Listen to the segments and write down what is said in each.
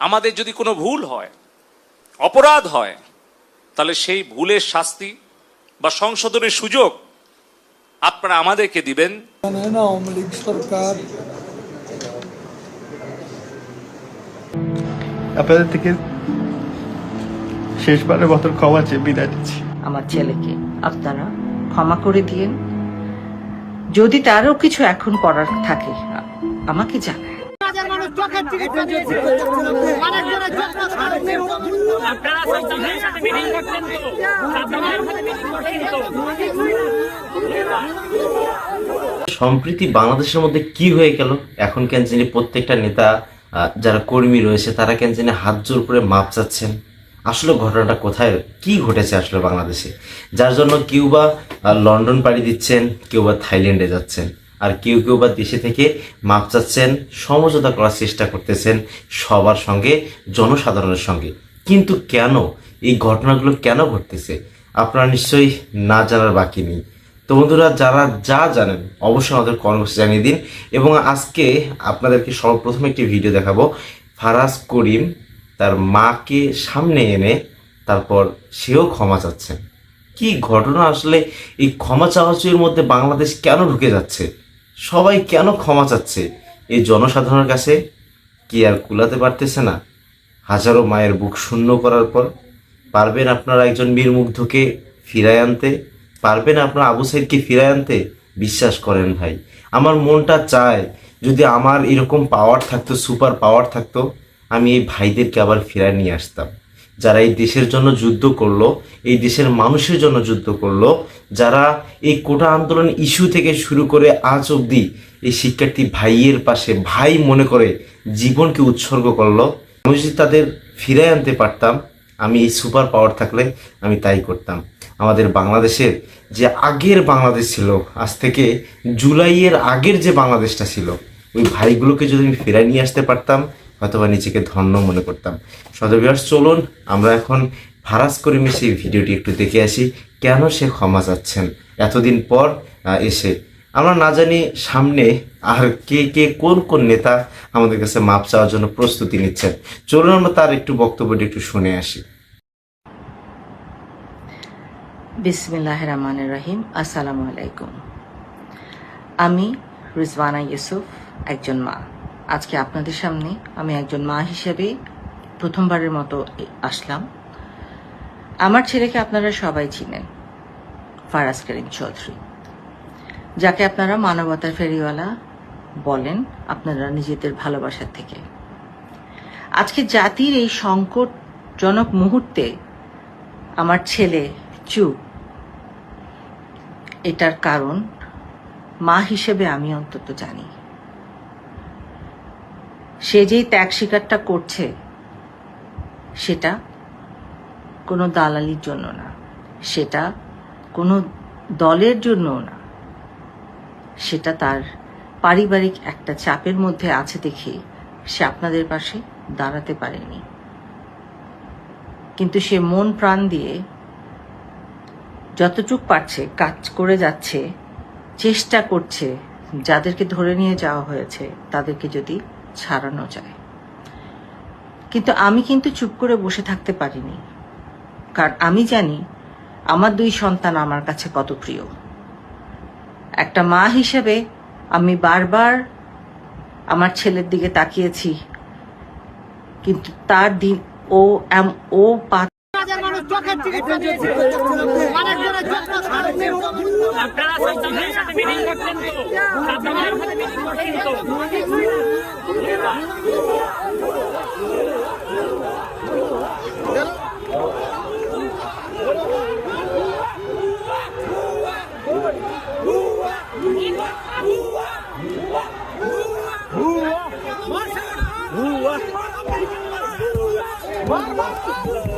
আমাদের যদি কোনো ভুল হয় অপরাধ হয় তাহলে সেই ভুলের শাস্তি বা সংশোধনের সুযোগ আপনারা আমাদেরকে দিবেন। আওয়ামী লীগ সরকার। আপনাদের থেকে শেষবারের মতন ক্ষমা চেয়ে বিদায় নিচ্ছি। আমার ছেলেকে আপনারা ক্ষমা করে দিয়েন। যদি তারও কিছু এখন করার থাকে আমাকে জানায় হাজার মানুষ চোখের চিকিৎসা দিয়েছে অনেকজনের চোখ আপনারা সাথে মিটিং করতেন তো। সাদ্দামের সাথে মিটিং করতেন সম্প্রীতি বাংলাদেশের মধ্যে কি হয়ে গেল? এখন কেন জানি প্রত্যেকটা নেতা আহ, যারা কর্মী রয়েছে তারা কেন জানি হাত জোর করে মাপ চাচ্ছেন। আসলে ঘটনাটা কোথায় কি ঘটেছে আসলে বাংলাদেশে? যার জন্য কেউ বা আহ, লন্ডন পাড়ি দিচ্ছেন কেউ বা থাইল্যান্ডে যাচ্ছেন। আর কেউ কেউ বা দেশে থেকে মাপ চাচ্ছেন, সমঝোতা করার চেষ্টা করতেছেন সবার সঙ্গে, জনসাধারণের সঙ্গে। কিন্তু কেন? এই ঘটনাগুলো কেন ঘটতেছে? আপনারা নিশ্চয়ই না জানার বাকি নেই। তো বন্ধুরা, যারা যা জানেন অবশ্যই আমাদের কমেন্ট জানিয়ে দিন। এবং আজকে আপনাদেরকে সর্বপ্রথম একটি ভিডিও দেখাবো। ফারাজ করিম তার মাকে সামনে এনে তারপর সেও ক্ষমা চাচ্ছেন। কি ঘটনা আসলে? এই ক্ষমা চাওয়াচুয়ের মধ্যে বাংলাদেশ কেন ঢুকে যাচ্ছে? সবাই কেন ক্ষমা চাচ্ছে? এই জনসাধারণের কাছে কি আর কুলাতে পারতেছে না? হাজারো মায়ের বুক শূন্য করার পর পারবেন আপনারা একজন বীর মুগ্ধকে ফিরায় আনতে? পারবেন আপনার আবু সাইদকে ফিরায় আনতে? বিশ্বাস করেন ভাই, আমার মনটা চায় যদি আমার এরকম পাওয়ার থাকতো সুপার পাওয়ার থাকতো, আমি এই ভাইদেরকে আবার ফিরায় নিয়ে আসতাম। যারা এই দেশের জন্য যুদ্ধ করল, এই দেশের মানুষের জন্য যুদ্ধ করল, যারা এই কোটা আন্দোলন ইস্যু থেকে শুরু করে আজ অবধি এই শিক্ষার্থী ভাইয়ের পাশে ভাই মনে করে জীবনকে উৎসর্গ করল, আমি যদি তাদের ফিরে আনতে পারতাম, আমি এই সুপার পাওয়ার থাকলে আমি তাই করতাম। আমাদের বাংলাদেশের যে আগের বাংলাদেশ ছিল, আজ থেকে জুলাইয়ের আগের যে বাংলাদেশটা ছিল, ওই ভাইগুলোকে যদি আমি ফেরাই নিয়ে আসতে পারতাম হয়তোবা নিজেকে ধন্য মনে করতাম। সদবিয়াস চলুন আমরা এখন ফারাজ করিমে সেই ভিডিওটি একটু দেখে আসি, কেন সে ক্ষমা চাচ্ছেন? এতদিন পর এসে। আমরা না জানি সামনে আর কে কে, কোন কোন নেতা আমাদের কাছে মাপ চাওয়ার জন্য প্রস্তুতি নিচ্ছেন। চলুন আমরা তার একটু বক্তব্যটি একটু শুনে আসি। বিসমিল্লাহ রহমান রহিম। আসসালামু আলাইকুম। আমি রিজওয়ানা ইউসুফ, একজন মা। আজকে আপনাদের সামনে আমি একজন মা হিসেবে প্রথমবারের মতো আসলাম। আমার ছেলেকে আপনারা সবাই চিনেন, ফারাজ করিম চৌধুরী। যাকে আপনারা মানবতার ফেরিওয়ালা বলেন, আপনারা নিজেদের ভালোবাসার থেকে। আজকে জাতির এই সংকটজনক মুহূর্তে আমার ছেলে চুপ এটার কারণ মা হিসেবে আমি অন্তত জানি। সে যেই ত্যাগ স্বীকারটা করছে, সেটা কোনো দালালির জন্য না। সেটা কোনো দলের জন্যও না। সেটা তার পারিবারিক একটা চাপের মধ্যে আছে দেখে সে আপনাদের পাশে দাঁড়াতে পারেনি। কিন্তু সে মন প্রাণ দিয়ে যতটুক পারছে কাজ করে যাচ্ছে, চেষ্টা করছে, যাদেরকে ধরে নিয়ে যাওয়া হয়েছে, তাদেরকে যদি ছাড়ানো যায়। কিন্তু আমি কিন্তু চুপ করে বসে থাকতে পারিনি। কারণ আমি জানি আমার দুই সন্তান আমার কাছে কত প্রিয়। একটা মা হিসেবে আমি বারবার আমার ছেলের দিকে তাকিয়েছি, কিন্তু তার দিন ও এম- ও পা সমাজের মানুষ চোখের থেকে আপনারা সাবধানের সাথে মিটিং করছেন তো সাবধানের সাথে মিটিং করছেন তো Vamos!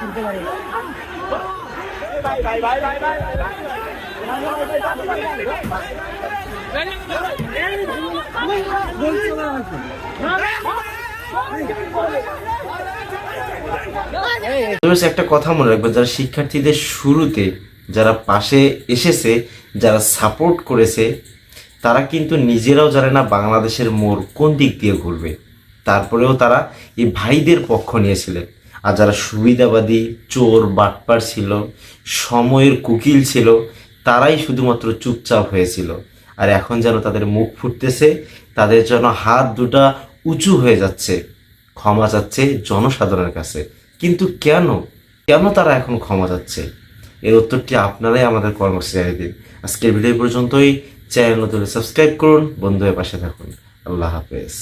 তুলতে পারে একটা কথা মনে রাখবে, যারা শিক্ষার্থীদের শুরুতে যারা পাশে এসেছে, যারা সাপোর্ট করেছে, তারা কিন্তু নিজেরাও জানে না বাংলাদেশের মোড় কোন দিক দিয়ে ঘুরবে। তারপরেও তারা এই ভাইদের পক্ষ নিয়েছিলেন আর যারা সুবিধাবাদী চোর, বাটপার ছিল, সময়ের কুকিল ছিল, তারাই শুধুমাত্র চুপচাপ হয়েছিল। আর এখন যেন তাদের মুখ ফুটতেছে, তাদের যেন হাত দুটা উঁচু হয়ে যাচ্ছে। ক্ষমা চাচ্ছে জনসাধারণের কাছে। কিন্তু কেন? কেন তারা এখন ক্ষমা চাচ্ছে? এর উত্তরটি আপনারাই আমাদের কর্মসূচি দিন। আজকের ভিডিও পর্যন্তই। চ্যানেল নতুন সাবস্ক্রাইব করুন। বন্ধুদের পাশে থাকুন। আল্লাহ হাফেজ।